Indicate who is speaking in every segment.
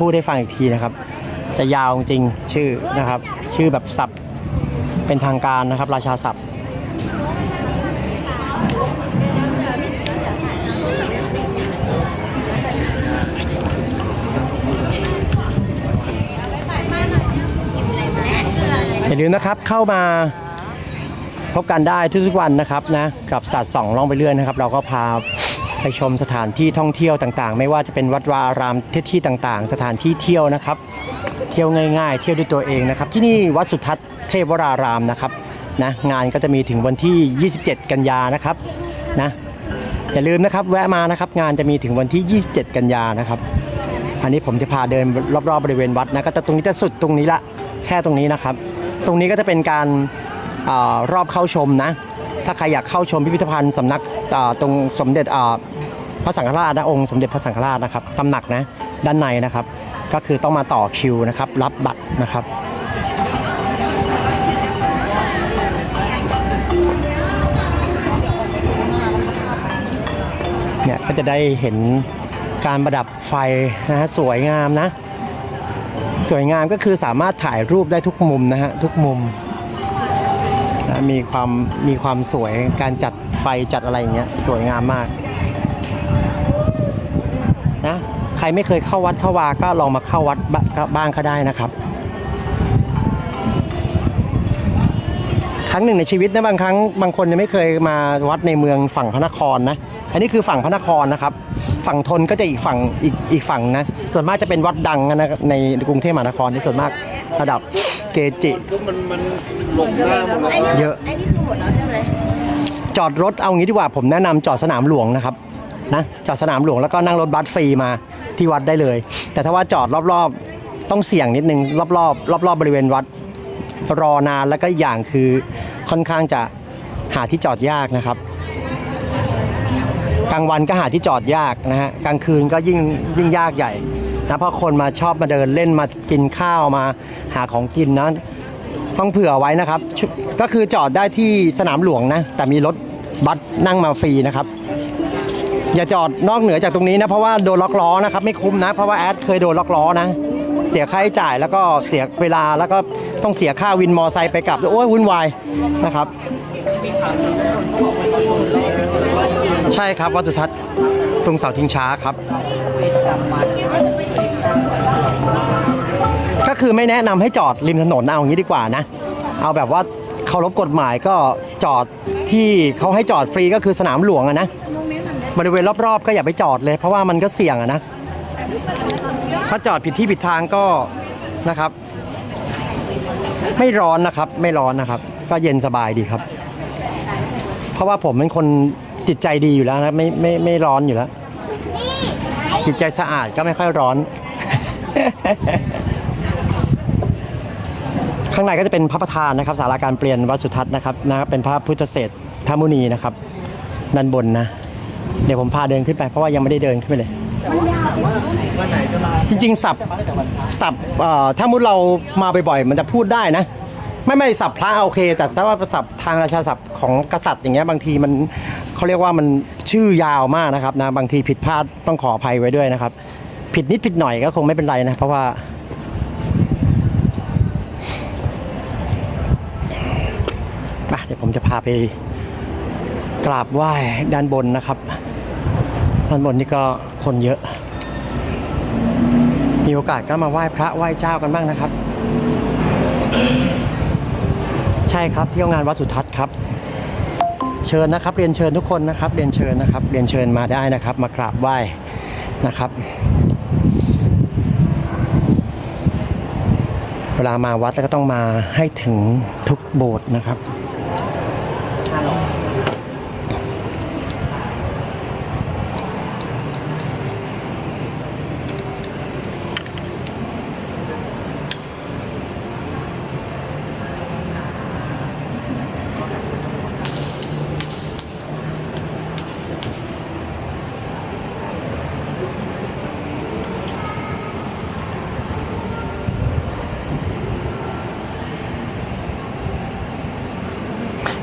Speaker 1: พูดให้ฟังอีกทีนะครับ จะยาวจริงชื่อนะครับ ชื่อแบบศัพท์เป็นทางการนะครับ ราชาศัพท์อย่าลืมนะครับเข้ามาพบกันได้ทุกๆวันนะครับนะกับศาสตร์สองล่องไปเรื่อยนะครับ เราก็พา ไปชมสถานที่ท่องเที่ยวต่างๆ ไม่ว่าจะเป็นวัดวาอารามที่ที่ต่างๆ สถานที่เที่ยวนะครับ เที่ยวง่ายๆ เที่ยวด้วยตัวเองนะครับ ที่นี่วัดสุทัศน์เทพวรารามนะครับนะงานก็จะมีถึงวันที่ 27 กันยานะครับนะอย่าลืมนะครับแวะมานะครับงานจะมีถึงวันที่ 27 กันยานะครับ อันนี้ผมจะพาเดินรอบๆบริเวณวัดนะก็จะตรงนี้จะสุดตรงนี้ละแค่ตรงนี้นะครับ ตรงนี้ก็จะเป็นการอรอบเข้าชมนะ ถ้าใครอยากเข้าชมพิพิธภัณฑ์สำนักตรงสมเด็จอ่า พระสังฆราชนะองค์สมเด็จพระสังฆราชนะครับตำหนักนะด้านในนะครับ ก็คือต้องมาต่อคิวนะครับ รับบัตรนะครับเนี่ยก็จะได้เห็นการประดับไฟนะฮะสวยงามนะ สวยงามก็คือสามารถถ่ายรูปได้ทุกมุมนะฮะทุกมุมนะมีความมีความสวยการจัดไฟจัดอะไรอย่างเงี้ยสวยงามมาก นะ ใครไม่เคยเข้าวัดเข้าวาก็ลองมาเข้าวัดบก็บ้างก็ได้นะครับ ครั้งหนึ่งในชีวิตนะบางครั้งบางคนยังไม่เคยมาวัดในเมืองฝั่งพระนครนะ อันนี้คือฝั่งพระนครนะครับ ฝั่งทนก็จะอีกฝั่งอีกอีกฝั่งนะ ส่วนมากจะเป็นวัดดังนะในกรุงเทพมหานครที่ส่วนมากระดับเกจิ
Speaker 2: ปุ๊บมันมันหลงหน้าหมดเลย
Speaker 3: ไอ้นี่
Speaker 1: เยอะ
Speaker 3: ไอ้นี่คือหมดแล้วใช่ไหม
Speaker 1: จอดรถเอางี้ดีกว่าผมแนะนำจอดสนามหลวงนะครับ นะจอดสนามหลวงแล้วก็นั่งรถบัสฟรีมาที่วัดได้เลย แต่ถ้าว่าจอดรอบๆ ต้องเสี่ยงนิดนึงรอบๆรอบๆบริเวณวัดรอนานแล้วก็อีกอย่างคือค่อนข้างจะหาที่จอดยากนะครับ กลางวันก็หาที่จอดยากนะฮะกลางคืนก็ยิ่งยิ่งยากใหญ่นะเพราะคนมาชอบมาเดินเล่นมากินข้าวมาหาของกินนะต้องเผื่อไว้นะครับ ก็คือจอดได้ที่สนามหลวงนะ แต่มีรถบัสนั่งมาฟรีนะครับ อย่าจอดนอกเหนือจากตรงนี้นะ เพราะว่าโดนล็อกล้อนะครับไม่คุ้มนะ เพราะว่าแอดเคยโดนล็อกล้อนะ เสียค่าใช้จ่ายแล้วก็เสียเวลาแล้วก็ต้องเสียค่าวินมอไซค์ไปกลับโอ้ยวุ่นวายนะครับ ใช่ครับวัดสุทัศน์ตรงเสาชิงช้าครับ ก็คือไม่แนะนำให้จอดริมถนนเอาอย่างนี้ดีกว่านะ เอาแบบว่าเคารพกฎหมายก็จอดที่เขาให้จอดฟรีก็คือสนามหลวงอะนะ บริเวณรอบๆ ก็อย่าไปจอดเลย เพราะว่ามันก็เสี่ยงอะนะ ถ้าจอดผิดที่ผิดทางก็นะครับ ไม่ร้อนนะครับ ไม่ร้อนนะครับ ก็เย็นสบายดีครับ เพราะว่าผมเป็นคนจิตใจดีอยู่แล้วนะไม่ไม่ไม่ร้อนอยู่แล้ว จิตใจสะอาดก็ไม่ค่อยร้อน ข้างในก็จะเป็นพระประธานนะครับสาราการเปลี่ยนวัดสุทัศน์นะครับนะครับเป็นพระพุทธเศรษฐมุนีนะครับด้านบนนะ เดี๋ยวผมพาเดินขึ้นไปเพราะว่ายังไม่ได้เดินขึ้นไปเลย จริงๆสับสับเอ่อถ้ามุดเรามาบ่อยๆมันจะพูดได้นะ ไม่ไม่สับพระโอเค แต่ถ้าว่าสับทางราชาศัพท์ของกษัตริย์อย่างเงี้ยบางทีมันเขาเรียกว่ามันชื่อยาวมากนะครับนะบางทีผิดพลาดต้องขออภัยไว้ด้วยนะครับ ผิดนิดผิดหน่อยก็คงไม่เป็นไรนะเพราะว่าอะเดี๋ยวผมจะพาไป กราบไหว้ด้านบนนะครับ ด้านบนนี่ก็คนเยอะ มีโอกาสก็มาไหว้พระไหว้เจ้ากันบ้างนะครับ ใช่ครับเที่ยวงานวัดสุทัศน์ครับ เชิญนะครับ เรียนเชิญทุกคนนะครับ เรียนเชิญนะครับ เรียนเชิญมาได้นะครับ มากราบไหว้นะครับเวลามาวัดก็ต้องมาให้ถึงทุกโบสถ์นะครับ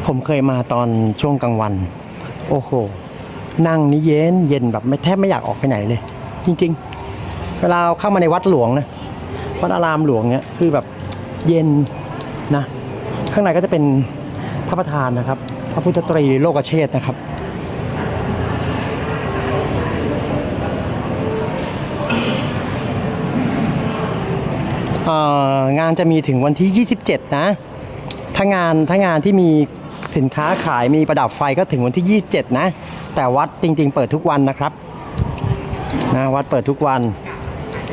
Speaker 1: ผมเคยมาตอนช่วงกลางวัน โอ้โห นั่งนี่เย็นเย็นแบบไม่แทบไม่อยากออกไปไหนเลย จริง ๆ เวลาเข้ามาในวัดหลวงนะวัดอารามหลวงเนี่ยคือแบบเย็นนะ ข้างในก็จะเป็นพระประธานนะครับ พระพุทธตรีโลกเชษนะครับงานจะมีถึงวันที่ 27 นะ ถ้างานถ้างานที่มี สินค้าขายมีประดับไฟก็ถึงวันที่ 27 นะ แต่วัดจริง ๆ เปิดทุกวันนะครับนะวัดเปิดทุกวัน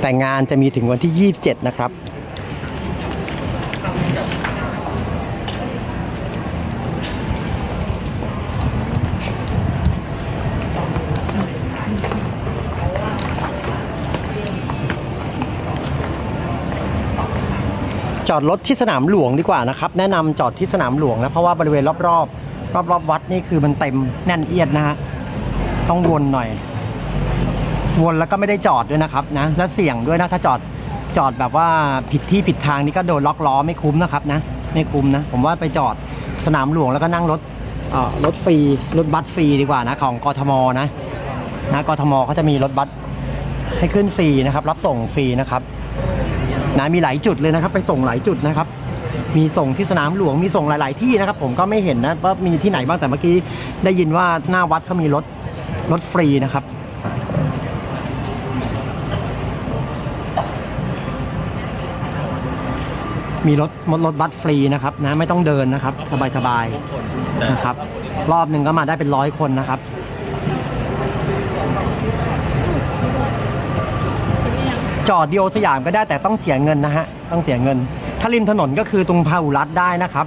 Speaker 1: แต่งานจะมีถึงวันที่ 27 นะครับ อดรถที่สนามหลวงดีกว่านะครับ แนะนำจอดที่สนามหลวงนะเพราะว่าบริเวณรอบๆรอบๆวัดนี่คือมันเต็มแน่นเอียดนะฮะต้องวนหน่อย วนแล้วก็ไม่ได้จอดด้วยนะครับนะและเสี่ยงด้วยนะถ้าจอดจอดแบบว่าผิดที่ผิดทางนี่ก็โดนล็อกล้อไม่คุ้มนะครับนะไม่คุ้มนะ ผมว่าไปจอดสนามหลวงแล้วก็นั่งรถรถฟรีรถบัสฟรีดีกว่านะของกทมนะนะกทมเขาจะมีรถบัสให้ขึ้นฟรีนะครับ รับส่งฟรีนะครับ นะมีหลายจุดเลยนะครับ ไปส่งหลายจุดนะครับ มีส่งที่สนามหลวงมีส่งหลาย ๆ ที่นะครับ ผมก็ไม่เห็นนะว่ามีที่ไหนบ้างแต่เมื่อกี้ได้ยินว่าหน้าวัดเขามีรถรถฟรีนะครับมีรถรถบัสฟรีนะครับนะไม่ต้องเดินนะครับ สบายๆนะครับ รอบหนึ่งก็มาได้เป็นร้อยคนนะครับ จอดดียวสยามก็ได้แต่ต้องเสียเงินนะฮะต้องเสียเงิน ถ้าริมถนนก็คือตรงพาหุรัตได้นะครับ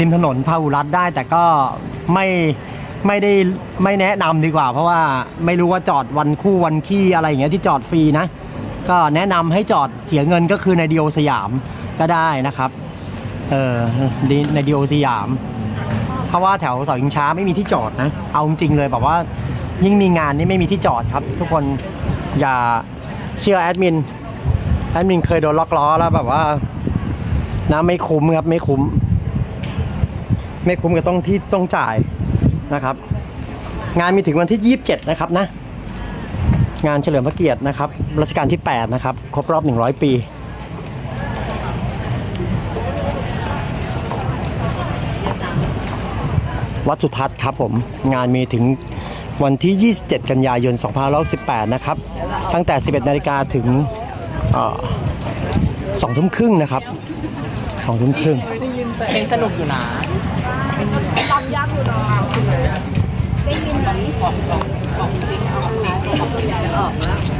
Speaker 1: ริมถนนพาหุรัตได้แต่ก็ไม่ไม่ได้ไม่แนะนำดีกว่า เพราะว่าไม่รู้ว่าจอดวันคู่วันขี้อะไรอย่างเงี้ยที่จอดฟรีนะ ก็แนะนำให้จอดเสียเงินก็คือในดียวสยามก็ได้นะครับเออในดียวสยาม เพราะว่าแถวเสาชิงช้าไม่มีที่จอดนะ เอาจริงเลยแบบว่ายิ่งมีงานนี่ไม่มีที่จอดครับ ทุกคนอย่า เชื่อแอดมิน แอดมินเคยโดนล็อกล้อแล้วแบบว่านะไม่คุ้มครับไม่คุ้ม ไม่คุ้มกับต้องที่ต้องจ่ายนะครับ งานมีถึงวันที่ 27 นะครับนะ งานเฉลิมพระเกียรตินะครับรัชกาลที่ 8 นะครับ ครบรอบ 100 ปีวัดสุทัศน์ครับผม งานมีถึง วันที่ 27 กันยายน 2518 นะครับ ตั้งแต่ 11 นาฬิกาถึงสองทุ่มครึ่งนะครับสองทุ่มครึ่ง
Speaker 3: เพลงสนุกอยู่นะ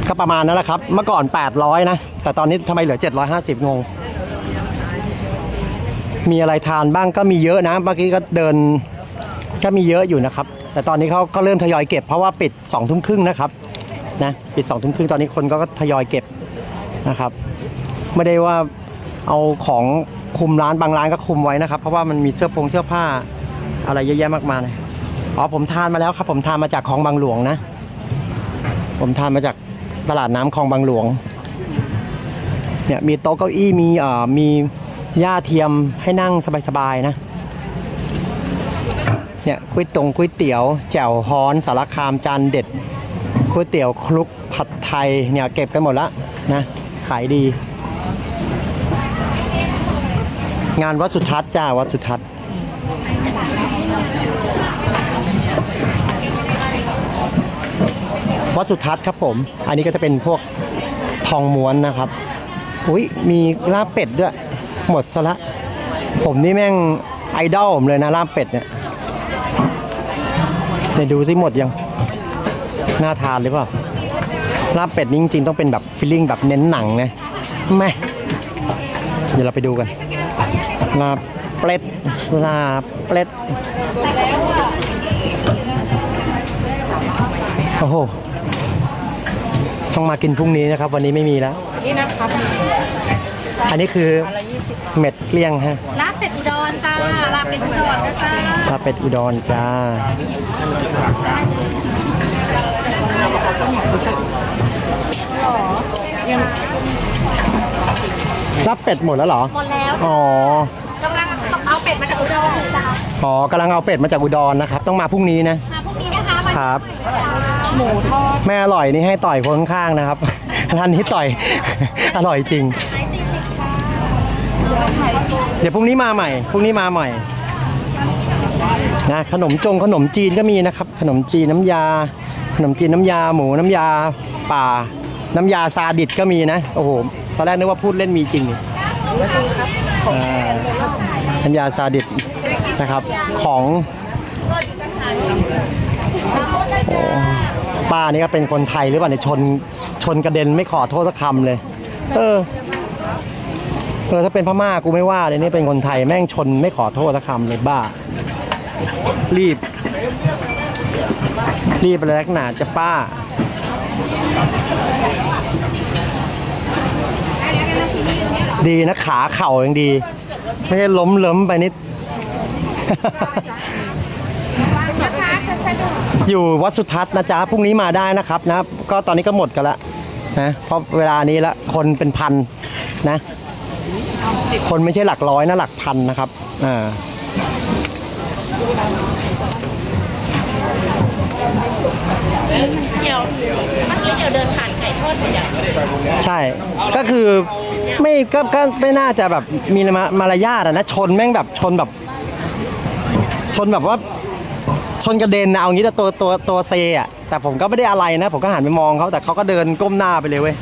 Speaker 1: ก็ประมาณนั้นแหละครับ เมื่อก่อน 800 นะ แต่ตอนนี้ทำไมเหลือ 750 งง มีอะไรทานบ้างก็มีเยอะนะ เมื่อกี้ก็เดินก็มีเยอะอยู่นะครับ แต่ตอนนี้เขาก็เริ่มทยอยเก็บเพราะว่าปิด2องทุ่มครึ่งนะครับนะปิด2องทุ่มครึ่งตอนนี้คนก็ทยอยเก็บนะครับ ไม่ได้ว่าเอาของคุมร้านบางร้านก็คุมไว้นะครับ เพราะว่ามันมีเสื้อผงเสื้อผ้าอะไรเยอะแยะมากมายเลยอ๋อผมทานมาแล้วครับ ผมทานมาจากของบางหลวงนะ ผมทานมาจากตลาดน้ำคลองบางหลวงเนี่ยมีโต๊ะเก้าอี้มีเอ่อมีหญ้าเทียมให้นั่งสบายๆนะ เนี่ยก๋วยตงก๋วยเตี๋ยวแจ่วฮ้อนสารคามจานเด็ดก๋วยเตี๋ยวคลุกผัดไทยเนี่ยเก็บกันหมดละนะขายดี งานวัดสุทัศน์จ้าวัดสุทัศน์วัดสุทัศน์ครับผม อันนี้ก็จะเป็นพวกทองม้วนนะครับอุ้ยมีลาบเป็ดด้วย หมดซะละ ผมนี่แม่งไอดอลผมเลยนะลาบเป็ดเนี่ย เดี๋ยวดูซิหมดยังน่าทานหรือเปล่าลาบเป็ดนี่จริงๆต้องเป็นแบบฟิลลิ่งแบบเน้นหนังนะแม่เดี๋ยวเราไปดูกันลาบเป็ดลาบเป็ดโอ้โหต้องมากินพรุ่งนี้นะครับ วันนี้ไม่มีแล้ว
Speaker 3: นี่นะครับ
Speaker 1: อันนี้คือเม็ดเกลี้ยงฮะ
Speaker 4: ลาบเป็ดอุด รจ้าลาบเป็ดอุดรนะจ้า
Speaker 1: ลาบเป็ดอุดรจ้าลาบเป็ดหมดแล้วเหรอ
Speaker 4: หมดแล้ว
Speaker 1: อ๋อ
Speaker 4: กำลังเอาเป็ดมาจากอุดรจ้า
Speaker 1: อ๋อกำลังเอาเป็ดมาจากอุดรนะครับ ต้องมาพรุ่งนี้นะ
Speaker 4: มาพรุ่งนี้นะคะวัน
Speaker 1: ครับ
Speaker 4: หมูทอด
Speaker 1: แม่อร่อยนี่ให้ต่อยคนข้างๆนะครับ ร้านนี้ต่อย อร่อยจริง เดี๋ยวพรุ่งนี้มาใหม่พรุ่งนี้มาใหม่นะขนมจงขนมจีนก็มีนะครับ ขนมจีนน้ำยา ขนมจีนน้ำยาหมูน้ำยาป่า น้ำยาซาดิสก็มีนะโอ้โหตอนแรกนึกว่าพูดเล่นมีจริงน้ำยาซาดิสนะครับของป้านี่ก็เป็นคนไทยหรือเปล่าเนี่ยชนชนกระเด็นไม่ขอโทษสักคำเลย เออ เออถ้าเป็นพม่ากูไม่ว่าเลยนี่เป็นคนไทยแม่งชนไม่ขอโทษสักคำเลยบ้า รีบ รีบอะไรนักหนาจะป้าดีนะขาเข่ายังดี ไม่ใช่ล้มเล้มไปนิด อยู่วัดสุทัศน์นะจ๊ะพรุ่งนี้มาได้นะครับนะ ก็ตอนนี้ก็หมดกันละนะเพราะเวลานี้ละคนเป็นพันนะ คนไม่ใช่หลักร้อยนะหลักพันนะครับ อ่า
Speaker 3: เดี๋ยวเมื่อกี้เดี๋ยวเดินผ่านไก่ทอดไปอย่าง
Speaker 1: ใช่ ก็คือไม่ก็ก็ไม่น่าจะแบบมีมามารยาทอะนะ ชนแม่งแบบชนแบบ ชนแบบว่า ชนกระเด็นนะเอางี้แต่ตัวตัวตัวเซอะแต่ผมก็ไม่ได้อะไรนะ ผมก็หันไปมองเขาแต่เขาก็เดินก้มหน้าไปเลยเว้ย